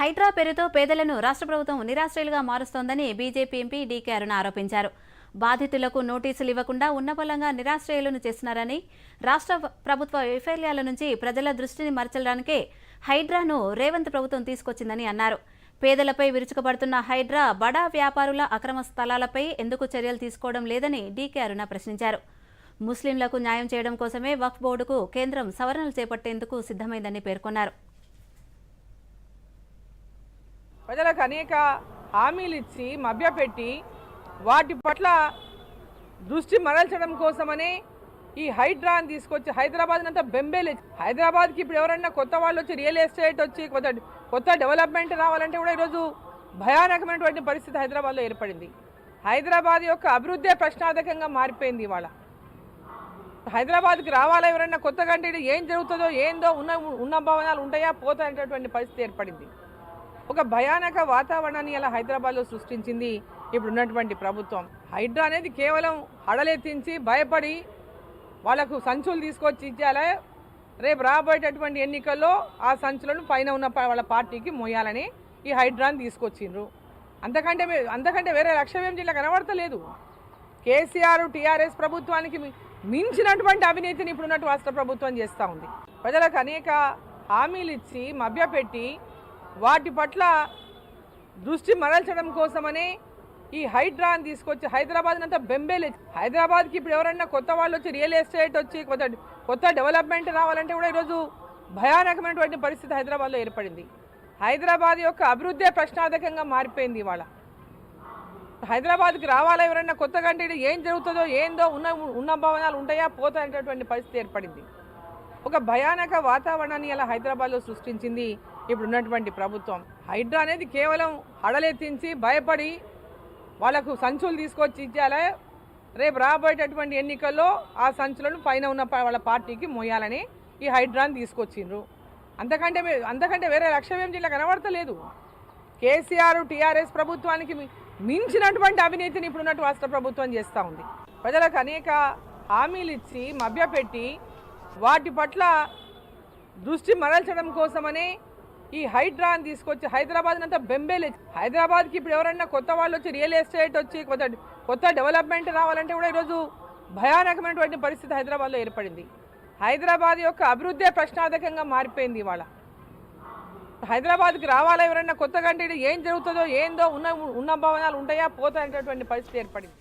హైడ్రా పేరుతో పేదలను రాష్ట్ర ప్రభుత్వం నిరాశ్రయులుగా మారుస్తోందని బీజేపీ ఎంపీ డీకే అరుణ ఆరోపించారు. బాధితులకు నోటీసులు ఇవ్వకుండా ఉన్నపలంగా నిరాశ్రయులను చేస్తున్నారని రాష్ట్ర ప్రభుత్వ వైఫల్యాల నుంచి ప్రజల దృష్టిని మరచడానికే హైడ్రాను రేవంత్ ప్రభుత్వం తీసుకొచ్చిందని అన్నారు. పేదలపై విరుచుకుపడుతున్న హైడ్రా బడా వ్యాపారుల అక్రమ స్థలాలపై ఎందుకు చర్యలు తీసుకోవడం లేదని డీకే అరుణ ప్రశ్నించారు. ముస్లింలకు న్యాయం చేయడం కోసమే వక్ఫ్ బోర్డుకు కేంద్రం సవరణలు చేపట్టేందుకు సిద్ధమైందని పేర్కొన్నారు. ప్రజలకు అనేక హామీలు ఇచ్చి మభ్యపెట్టి వాటి పట్ల దృష్టి మరల్చడం కోసమనే ఈ హైడ్రాని తీసుకొచ్చి హైదరాబాద్ అంతా బెంబేలే. హైదరాబాద్కి ఇప్పుడు ఎవరైనా కొత్త వాళ్ళు వచ్చి రియల్ ఎస్టేట్ వచ్చి కొత్త కొత్త డెవలప్మెంట్ రావాలంటే కూడా ఈరోజు భయానకమైనటువంటి పరిస్థితి హైదరాబాద్లో ఏర్పడింది. హైదరాబాద్ యొక్క అభివృద్ధి ప్రశ్నార్థకంగా మారిపోయింది ఇవాళ. హైదరాబాద్కి రావాలా ఎవరైనా కొత్తగా అంటే ఏం జరుగుతుందో ఏందో ఉన్న ఉన్న భవనాలు ఉంటాయా పోతాయనేటటువంటి పరిస్థితి ఏర్పడింది. ఒక భయానక వాతావరణాన్ని అలా హైదరాబాద్లో సృష్టించింది ఇప్పుడు ఉన్నటువంటి ప్రభుత్వం. హైడ్రా అనేది కేవలం హడలెత్తించి భయపడి వాళ్ళకు సంచులు తీసుకొచ్చి ఇచ్చేలా రేపు రాబోయేటటువంటి ఎన్నికల్లో ఆ సంచులను పైన ఉన్న వాళ్ళ పార్టీకి మోయాలని ఈ హైడ్రాని తీసుకొచ్చిండ్రు. అంతకంటే అంతకంటే వేరే లక్ష్యం ఏం జిల్లా కనబడతలేదు. కేసీఆర్ టీఆర్ఎస్ ప్రభుత్వానికి మించినటువంటి అవినీతిని ఇప్పుడున్నట్టు రాష్ట్ర ప్రభుత్వం చేస్తూ ఉంది. ప్రజలకు అనేక హామీలు ఇచ్చి మభ్యపెట్టి వాటి పట్ల దృష్టి మరల్చడం కోసమని ఈ హైడ్రాని తీసుకొచ్చి హైదరాబాద్ అంతా బెంబేలే. హైదరాబాద్కి ఇప్పుడు ఎవరైనా కొత్త వాళ్ళు వచ్చి రియల్ ఎస్టేట్ వచ్చి కొత్త కొత్త డెవలప్మెంట్ రావాలంటే కూడా ఈరోజు భయానకమైనటువంటి పరిస్థితి హైదరాబాద్లో ఏర్పడింది. హైదరాబాద్ యొక్క అభివృద్ధి ప్రశ్నార్థకంగా మారిపోయింది ఇవాళ. హైదరాబాద్కి రావాలా ఎవరైనా కొత్తగా అంటే ఏం జరుగుతుందో ఏందో ఉన్న ఉన్న భవనాలు ఉంటాయా పోతాయనేటటువంటి పరిస్థితి ఏర్పడింది. ఒక భయానక వాతావరణాన్ని అలా హైదరాబాద్లో సృష్టించింది ఇప్పుడు ఉన్నటువంటి ప్రభుత్వం. హైడ్రా అనేది కేవలం హడలెత్తించి భయపడి వాళ్ళకు సంచులు తీసుకొచ్చి ఇచ్చాలే రేపు రాబోయేటటువంటి ఎన్నికల్లో ఆ సంచులను పైన ఉన్న వాళ్ళ పార్టీకి మోయాలని ఈ హైడ్రాని తీసుకొచ్చిండ్రు. అంతకంటే అంతకంటే వేరే లక్ష్యం ఏం జిల్లా కనబడతలేదు. కేసీఆర్ టీఆర్ఎస్ ప్రభుత్వానికి మించినటువంటి అవినీతిని ఇప్పుడున్నట్టు రాష్ట్ర ప్రభుత్వం చేస్తూ ఉంది. ప్రజలకు అనేక హామీలు ఇచ్చి మభ్యపెట్టి వాటి పట్ల దృష్టి మరల్చడం కోసమని ఈ హైడ్రాని తీసుకొచ్చి హైదరాబాద్ అంతా బెంబేలే. హైదరాబాద్కి ఇప్పుడు ఎవరైనా కొత్త వాళ్ళు వచ్చి రియల్ ఎస్టేట్ వచ్చి కొత్త కొత్త డెవలప్మెంట్ రావాలంటే కూడా ఈరోజు భయానకమైనటువంటి పరిస్థితి హైదరాబాద్లో ఏర్పడింది. హైదరాబాద్ యొక్క అభివృద్ధి ప్రశ్నార్థకంగా మారిపోయింది ఇవాళ. హైదరాబాద్కి రావాలా ఎవరైనా కొత్తగా అంటే ఏం జరుగుతుందో ఏందో ఉన్న ఉన్న భవనాలు ఉంటాయా పోతాయనేటటువంటి పరిస్థితి ఏర్పడింది.